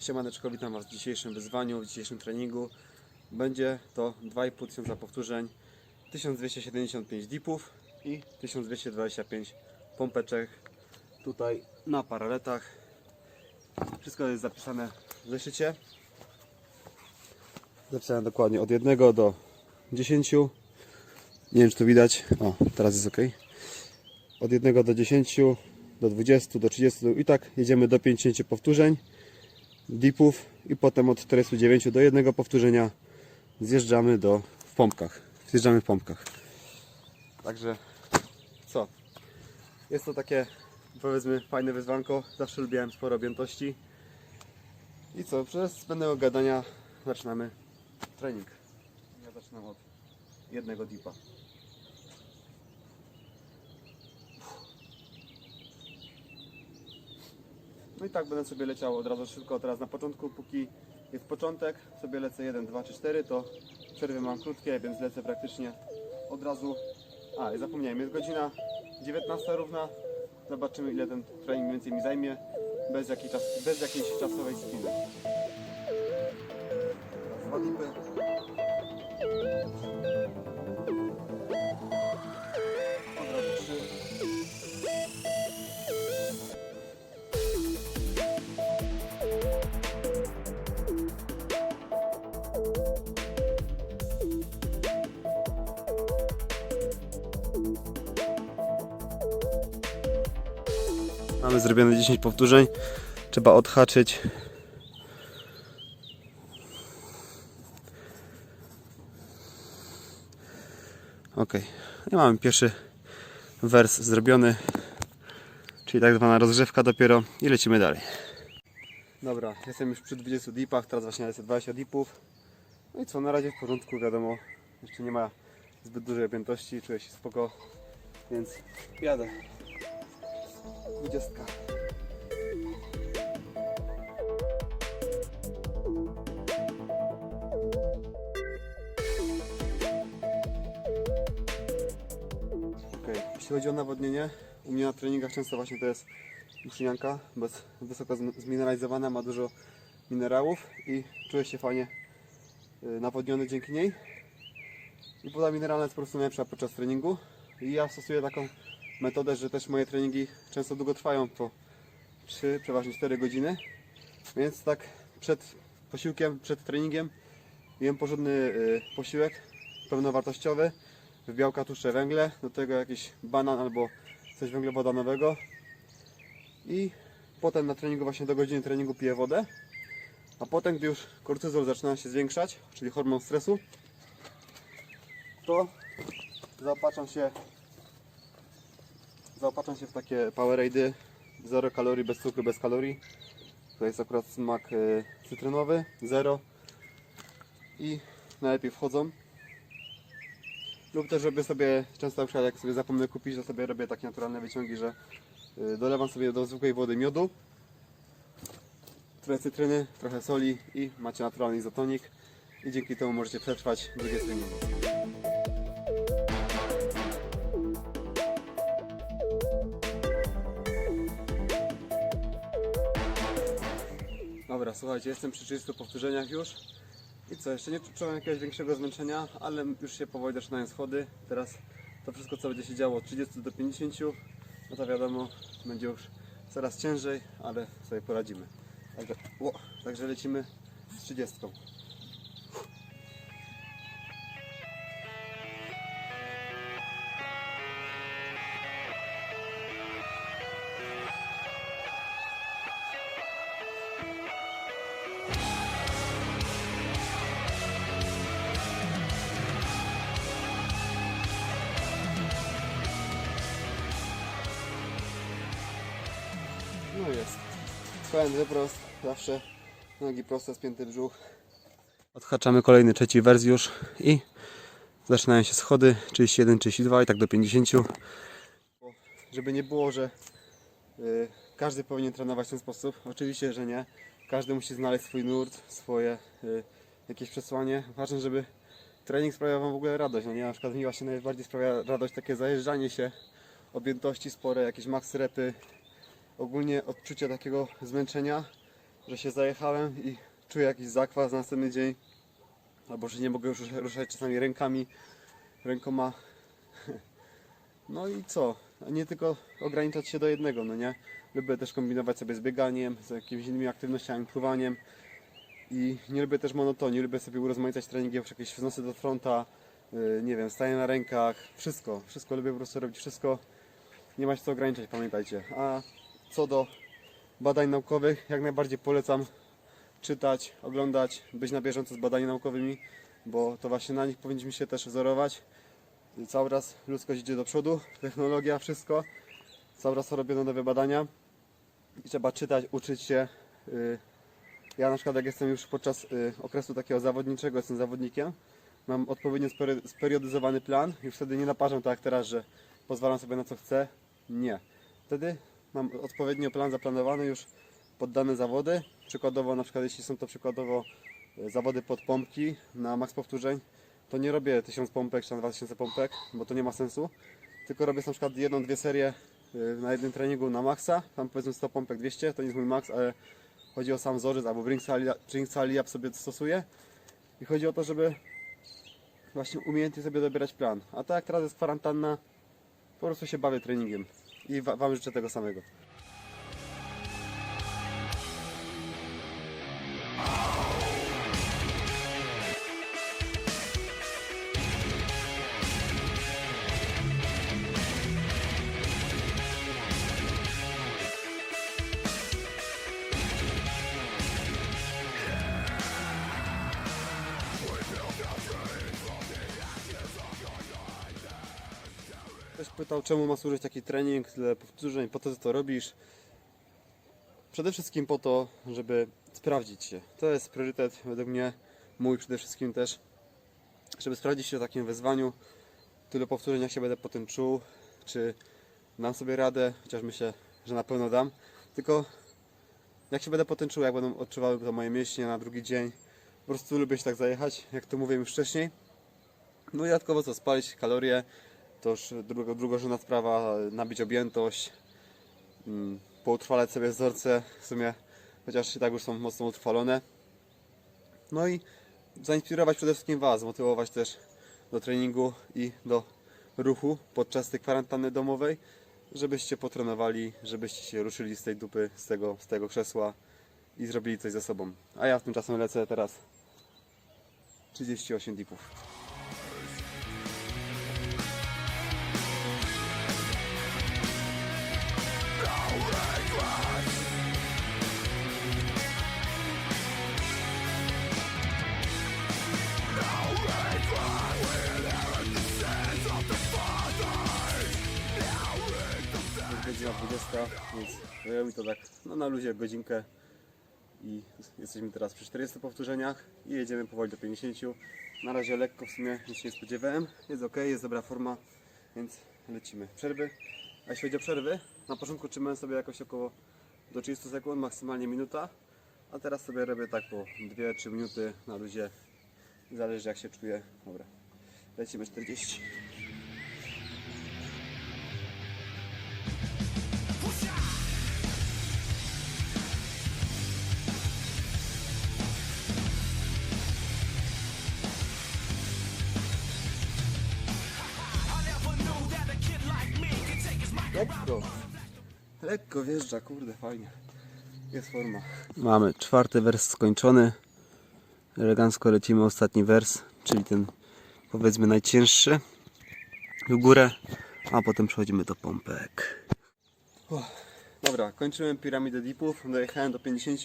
Siemaneczko, witam Was w dzisiejszym wyzwaniu, w dzisiejszym treningu. Będzie to 2,5 tysiąca powtórzeń, 1275 dipów i 1225 pompeczek tutaj na paraletach. Wszystko jest zapisane w zeszycie. Zapisane dokładnie od 1 do 10. Nie wiem czy to widać. O, teraz jest ok. Od 1 do 10, do 20, do 30 i tak jedziemy do 50 powtórzeń dipów i potem od 49 do jednego powtórzenia zjeżdżamy do w pompkach. Zjeżdżamy w pompkach. Także co? Jest to takie powiedzmy fajne wyzwanko. Zawsze lubiłem sporo objętości. I co? Przez zbędnego gadania zaczynamy trening. Ja zaczynam od jednego dipa. No i tak będę sobie leciał od razu szybko teraz na początku, póki jest początek, sobie lecę 1, 2 czy 4, to przerwy mam krótkie, więc lecę praktycznie od razu. A, i zapomniałem, jest godzina 19 równa. Zobaczymy ile ten trening mniej więcej mi zajmie, bez jakiej, czas, bez jakiejś czasowej spiny. Dwa dipy. Mamy zrobione 10 powtórzeń. Trzeba odhaczyć. Ok. I mamy pierwszy wers zrobiony. Czyli tak zwana rozgrzewka dopiero. I lecimy dalej. Dobra, jestem już przy 20 dipach. Teraz właśnie lecę 20 dipów. No i co, na razie w porządku, wiadomo. Jeszcze nie ma zbyt dużej objętości. Czuję się spoko. Więc jadę. 20. Okej, Jeśli chodzi o nawodnienie, u mnie na treningach często właśnie to jest muszynianka, bo jest wysoko zm- zmineralizowana, ma dużo minerałów i czuję się fajnie y, nawodniony dzięki niej. I woda mineralna jest po prostu najlepsza podczas treningu. I ja stosuję taką metodę, że też moje treningi często długo trwają, po 3, przeważnie 4 godziny. Więc tak przed posiłkiem, przed treningiem jem porządny y, posiłek pełnowartościowy w białka, tłuszcze, węgle, do tego jakiś banan albo coś węglowodanowego i potem na treningu właśnie do godziny treningu piję wodę a potem gdy już kortyzol zaczyna się zwiększać, czyli hormon stresu to zaopatrzam się zaopatrzam się w takie Powerade 0 kalorii, bez cukru, bez kalorii. To jest akurat smak y, cytrynowy, 0 i najlepiej wchodzą. Lub też robię sobie, często na jak sobie zapomnę kupić, to sobie robię takie naturalne wyciągi, że y, dolewam sobie do zwykłej wody miodu, trochę cytryny, trochę soli i macie naturalny izotonik. I dzięki temu możecie przetrwać drugie treningi. Dobra, słuchajcie, jestem przy 30 powtórzeniach już. I co, jeszcze nie czułem jakiegoś większego zmęczenia, ale już się powoli zaczynają schody. Teraz to wszystko, co będzie się działo od 30 do 50, no to wiadomo, będzie już coraz ciężej, ale sobie poradzimy. Także, o, także lecimy z 30. Pełen wyprost, zawsze nogi proste, spięty brzuch. Odhaczamy kolejny, trzeci wers już i zaczynają się schody 31, 32 i tak do 50. Żeby nie było, że y, każdy powinien trenować w ten sposób. Oczywiście, że nie. Każdy musi znaleźć swój nurt, swoje y, jakieś przesłanie. Ważne, żeby trening sprawiał Wam w ogóle radość. No nie, na przykład mi właśnie najbardziej sprawia radość takie zajeżdżanie się, objętości spore, jakieś max repy, ogólnie odczucie takiego zmęczenia że się zajechałem i czuję jakiś zakwas na następny dzień, albo że nie mogę już ruszać- czasami rękami, rękoma. No i co? A Nie tylko ograniczać się do jednego, no nie? Lubię też kombinować sobie z bieganiem, z jakimiś innymi aktywnościami, pływaniem. I nie lubię też monotonii, lubię sobie urozmaicać treningi, jak jakieś wznosy do fronta, yy, nie wiem, stanie na rękach, wszystko, wszystko lubię po prostu robić, wszystko. Nie ma się co ograniczać, pamiętajcie. A co do badań naukowych, jak najbardziej polecam czytać, oglądać, być na bieżąco z badaniami naukowymi, bo to właśnie na nich powinniśmy się też wzorować. I Cały czas ludzkość idzie do przodu, technologia, wszystko. Cały czas robiono nowe badania i trzeba czytać, uczyć się. Yy, Ja na przykład jak jestem już podczas y, okresu takiego zawodniczego, jestem zawodnikiem, mam odpowiednio speriodyzowany plan, już wtedy nie naparzam tak jak teraz, że pozwalam sobie na co chcę. Nie. Wtedy mam odpowiednio plan zaplanowany już pod dane zawody. Przykładowo na przykład jeśli są to przykładowo y, zawody pod pompki na maks powtórzeń, to nie robię 1000 pompek czy tam 2000 pompek, bo to nie ma sensu. Tylko robię na przykład jedną, dwie serie y, na jednym treningu na maksa, tam powiedzmy 100 pompek, 200, to nie jest mój maks, ale Chodzi o sam wzorzec albo Brinks Aliab sobie stosuję. I chodzi o to, żeby właśnie umiejętnie sobie dobierać plan. A tak teraz jest kwarantanna, po prostu się bawię treningiem. I wa- Wam życzę tego samego. Pytał, czemu ma służyć taki trening, tyle powtórzeń, po co to robisz. Przede wszystkim po to, żeby sprawdzić się. To jest priorytet według mnie, mój przede wszystkim też, żeby sprawdzić się w takim wyzwaniu. Tyle powtórzeń, jak się będę potem czuł, czy dam sobie radę, chociaż myślę, że na pewno dam. Tylko jak się będę potem czuł, jak będą odczuwały to moje mięśnie na drugi dzień. Po prostu lubię się tak zajechać, jak to mówiłem już wcześniej. No i dodatkowo co, spalić kalorie, to już druga, drugorzędna sprawa, nabić objętość, mm, poutrwalać sobie wzorce, w sumie, chociaż i tak już są mocno utrwalone. No i zainspirować przede wszystkim Was, zmotywować też do treningu i do ruchu podczas tej kwarantanny domowej, żebyście potrenowali, żebyście się ruszyli z tej dupy, z tego, z tego krzesła i zrobili coś ze sobą. A ja tymczasem lecę teraz 38 dipów. Godzina 20, więc zajęło to tak no, na luzie godzinkę i jesteśmy teraz przy 40 powtórzeniach i jedziemy powoli do 50. Na razie lekko w sumie nic nie spodziewałem. Jest ok, jest dobra forma, więc lecimy. Przerwy. A jeśli chodzi o przerwy, na początku trzymałem sobie jakoś około do 30 sekund, maksymalnie minuta, a teraz sobie robię tak po 2-3 minuty na luzie. Zależy jak się czuję. Dobra, lecimy 40. Lekko wjeżdża, kurde, fajnie. Jest forma. Mamy czwarty wers skończony. Elegancko lecimy ostatni wers, czyli ten powiedzmy najcięższy w górę, a potem przechodzimy do pompek. Dobra, kończyłem piramidę dipów, dojechałem do 50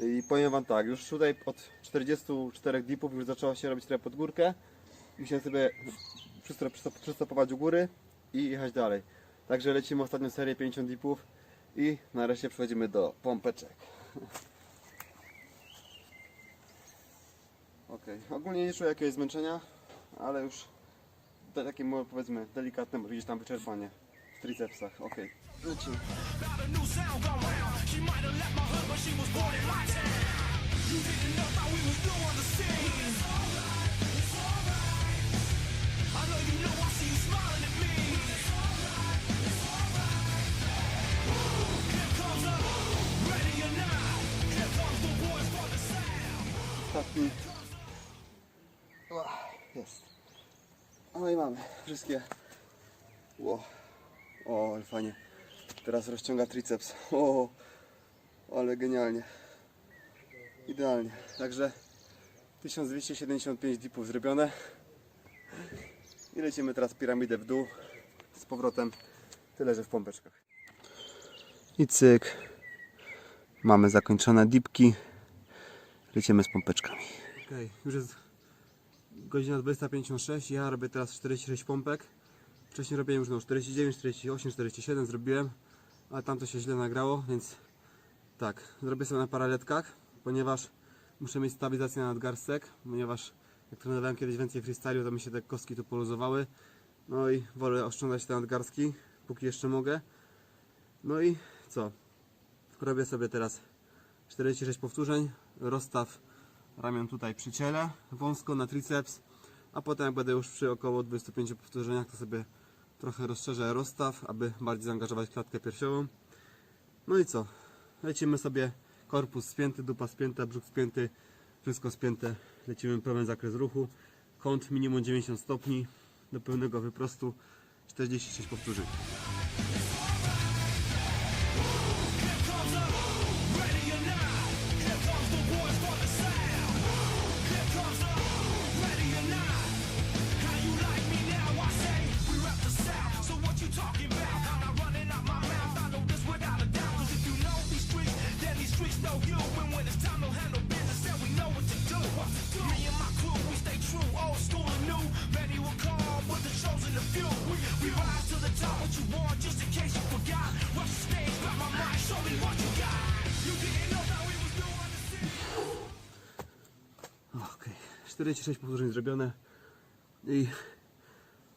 i powiem wam tak, już tutaj od 44 dipów już zaczęło się robić trochę pod górkę. Musiałem sobie przystop- przystop- przystopować u góry i jechać dalej. Także lecimy ostatnią serię 50 dipów i nareszcie przechodzimy do pompeczek. Ok, ogólnie nie czuję jakiegoś zmęczenia, ale już takie powiedzmy delikatne, może gdzieś tam wyczerpanie w tricepsach. Ok, lecimy. Wszystkie. Ło. O, ale fajnie. Teraz rozciąga triceps. O, ale genialnie. Idealnie. Także 1275 dipów zrobione. I lecimy teraz piramidę w dół. Z powrotem tyle, że w pompeczkach. I cyk. Mamy zakończone dipki. Lecimy z pompeczkami. Okej, już jest godzina 20.56. Ja robię teraz 46 pompek. Wcześniej robiłem już no 49, 48, 47 zrobiłem, ale tam to się źle nagrało, więc tak, zrobię sobie na paraletkach, ponieważ muszę mieć stabilizację na nadgarstek, ponieważ jak trenowałem kiedyś więcej freestylu, to mi się te kostki tu poluzowały. No i wolę oszczędzać te nadgarstki, póki jeszcze mogę. No i co? Robię sobie teraz 46 powtórzeń, rozstaw ramion tutaj przy ciele, wąsko na triceps, a potem jak będę już przy około 25 powtórzeniach, to sobie trochę rozszerzę rozstaw, aby bardziej zaangażować klatkę piersiową. No i co? Lecimy sobie korpus spięty, dupa spięta, brzuch spięty, wszystko spięte. Lecimy pełen zakres ruchu, kąt minimum 90 stopni, do pełnego wyprostu 46 powtórzeń. 46 powtórzeń zrobione i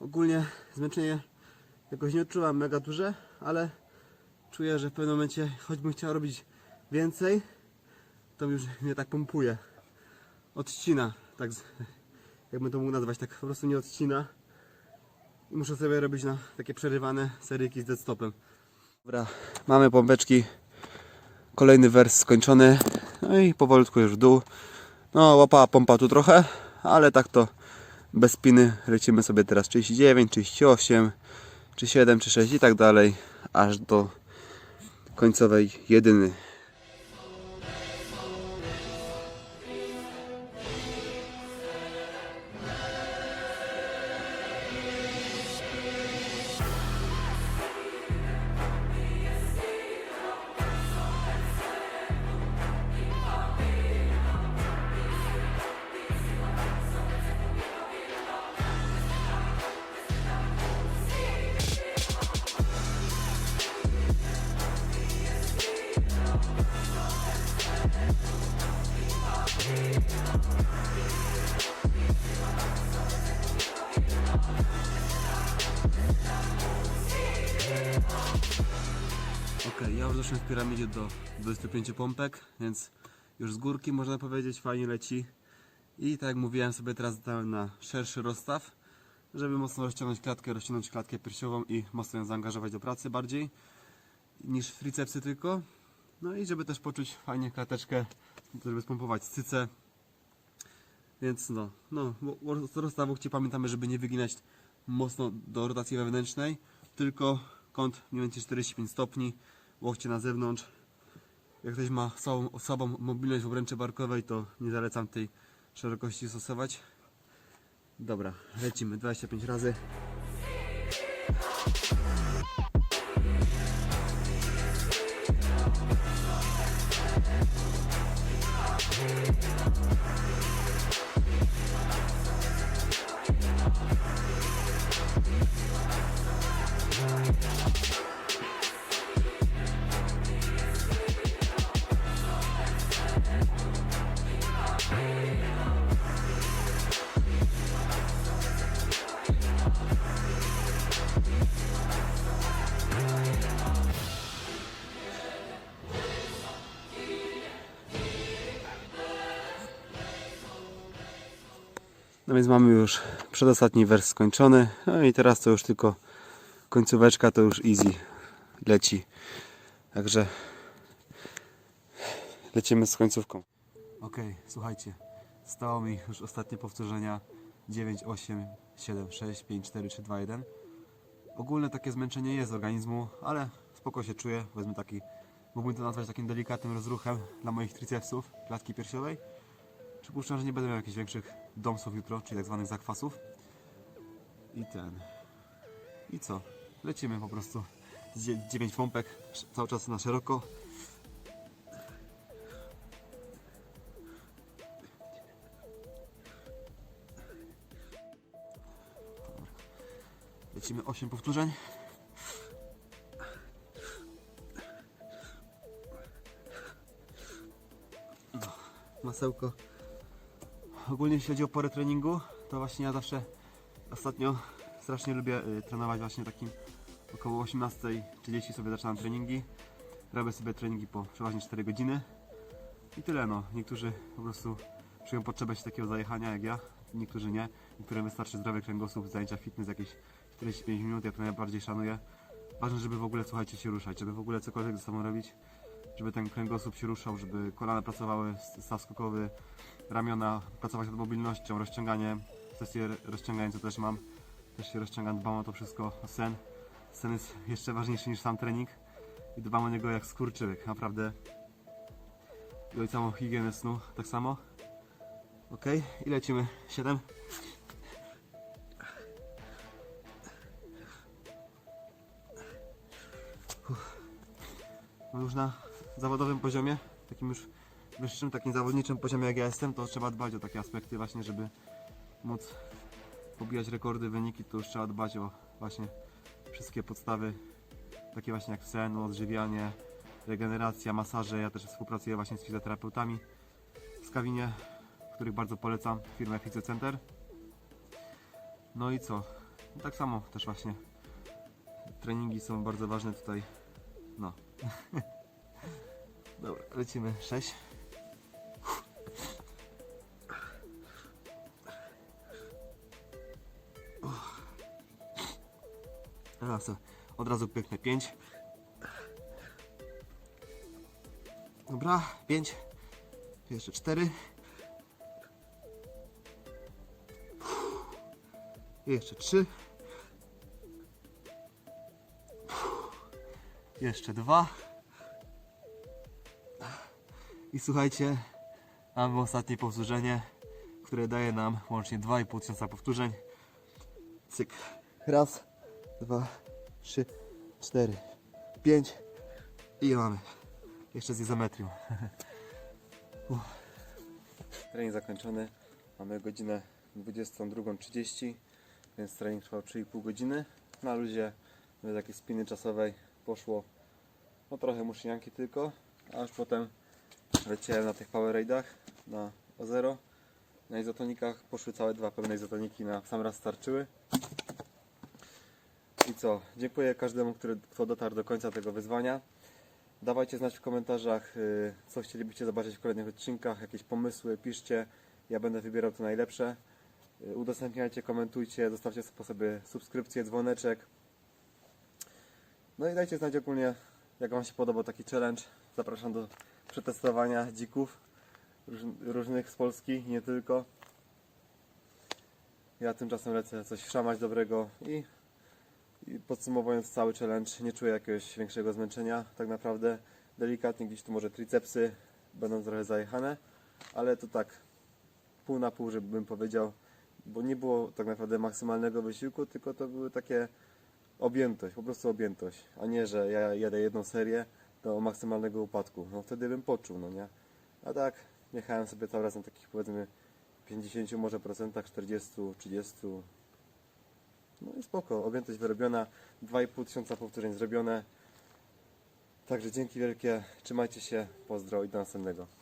ogólnie zmęczenie jakoś nie odczuwam mega duże, ale czuję, że w pewnym momencie, choćbym chciał robić więcej, to już mnie tak pompuje. Odcina, tak jakbym to mógł nazwać, tak po prostu nie odcina. I muszę sobie robić na takie przerywane seryjki z deadstopem. Dobra, mamy pompeczki. Kolejny wers skończony. No i powolutku już w dół. No, łapała pompa tu trochę, ale tak to bez spiny lecimy sobie teraz 39, 38, czy 7, czy 6 i tak dalej, aż do końcowej jedyny. Ok, ja już doszłem w piramidzie do 25 pompek, więc już z górki można powiedzieć fajnie leci. I tak jak mówiłem sobie teraz dałem na szerszy rozstaw, żeby mocno rozciągnąć klatkę, rozciągnąć klatkę piersiową i mocno ją zaangażować do pracy bardziej niż tricepsy tylko. No i żeby też poczuć fajnie klateczkę, żeby spompować cycę. Więc no, no, gdzie pamiętamy, żeby nie wyginać mocno do rotacji wewnętrznej, tylko kąt mniej więcej 45 stopni, łokcie na zewnątrz. Jak ktoś ma słabą, słabą mobilność w obręczy barkowej, to nie zalecam tej szerokości stosować. Dobra, lecimy 25 razy. No więc mamy już przedostatni wers skończony. No i teraz to już tylko końcóweczka to już easy leci. Także lecimy z końcówką. Ok, słuchajcie. Stało mi już ostatnie powtórzenia 9, 8, 7, 6, 5, 4, 3, 2, 1. Ogólne takie zmęczenie jest z organizmu, ale spoko się czuję. Wezmę taki, mógłbym to nazwać takim delikatnym rozruchem dla moich tricepsów, klatki piersiowej. Przypuszczam, że nie będę miał jakichś większych domsów jutro, czyli tak zwanych zakwasów. I ten. I co? Lecimy po prostu. Z dzie- 9 pompek, cały czas na szeroko. Lecimy 8 powtórzeń. Masełko. Ogólnie jeśli chodzi o porę treningu, to właśnie ja zawsze ostatnio strasznie lubię y, trenować właśnie takim około 18.30 sobie zaczynam treningi. Robię sobie treningi po przeważnie 4 godziny. I tyle no. Niektórzy po prostu czują potrzebę się takiego zajechania jak ja, niektórzy nie. Niektórym wystarczy zdrowy kręgosłup, zajęcia fitness jakieś 45 minut, ja to najbardziej szanuję. Ważne, żeby w ogóle, słuchajcie, się ruszać, żeby w ogóle cokolwiek ze sobą robić, żeby ten kręgosłup się ruszał, żeby kolana pracowały, staw skokowy, ramiona, pracować nad mobilnością, rozciąganie, rozciągania, co też mam, też się rozciągam, dbam o to wszystko, o sen. Sen jest jeszcze ważniejszy niż sam trening i dbam o niego jak skurczybyk, naprawdę. I o całą higienę snu, tak samo. Ok, i lecimy. 7. No już na zawodowym poziomie, takim już wyższym, takim zawodniczym poziomie jak ja jestem, to trzeba dbać o takie aspekty właśnie, żeby móc pobijać rekordy, wyniki, to już trzeba dbać o właśnie wszystkie podstawy, takie właśnie jak sen, odżywianie, regeneracja, masaże. Ja też współpracuję właśnie z fizjoterapeutami w Skawinie, których bardzo polecam, firmę Fizjocenter. No i co? No tak samo też właśnie treningi są bardzo ważne tutaj. No. Dobra, lecimy. 6. Od razu piękne 5. Dobra, 5. Jeszcze 4. Jeszcze 3. Jeszcze 2. I słuchajcie, mamy ostatnie powtórzenie, które daje nam łącznie 2,5 tysiąca powtórzeń. Cyk. Raz, dwa, trzy, cztery, pięć i mamy. Jeszcze z izometrią. Trening zakończony. Mamy godzinę 22.30, więc trening trwał 3,5 godziny. Na luzie, bez jakiejś spiny czasowej poszło no trochę muszynianki tylko, a już potem leciałem na tych power raidach na O0. Na izotonikach poszły całe dwa pełne izotoniki na sam raz starczyły. Dziękuję każdemu, który, kto dotarł do końca tego wyzwania. Dawajcie znać w komentarzach, y, co chcielibyście zobaczyć w kolejnych odcinkach, jakieś pomysły, piszcie. Ja będę wybierał te najlepsze. Y, Udostępniajcie, komentujcie, zostawcie po sobie subskrypcję, dzwoneczek. No i dajcie znać ogólnie, jak Wam się podobał taki challenge. Zapraszam do przetestowania dzików róż, różnych z Polski, nie tylko. Ja tymczasem lecę coś szamać dobrego i podsumowując cały challenge, nie czuję jakiegoś większego zmęczenia. Tak naprawdę delikatnie gdzieś tu może tricepsy będą trochę zajechane, ale to tak pół na pół, żebym powiedział, bo nie było tak naprawdę maksymalnego wysiłku, tylko to były takie objętość, po prostu objętość, a nie, że ja jadę jedną serię do maksymalnego upadku. No wtedy bym poczuł, no nie? A tak, jechałem sobie cały raz na takich powiedzmy 50 może procentach, 40, 30, no i spoko, objętość wyrobiona, 2,5 tysiąca powtórzeń zrobione. Także dzięki wielkie, trzymajcie się, pozdro i do następnego.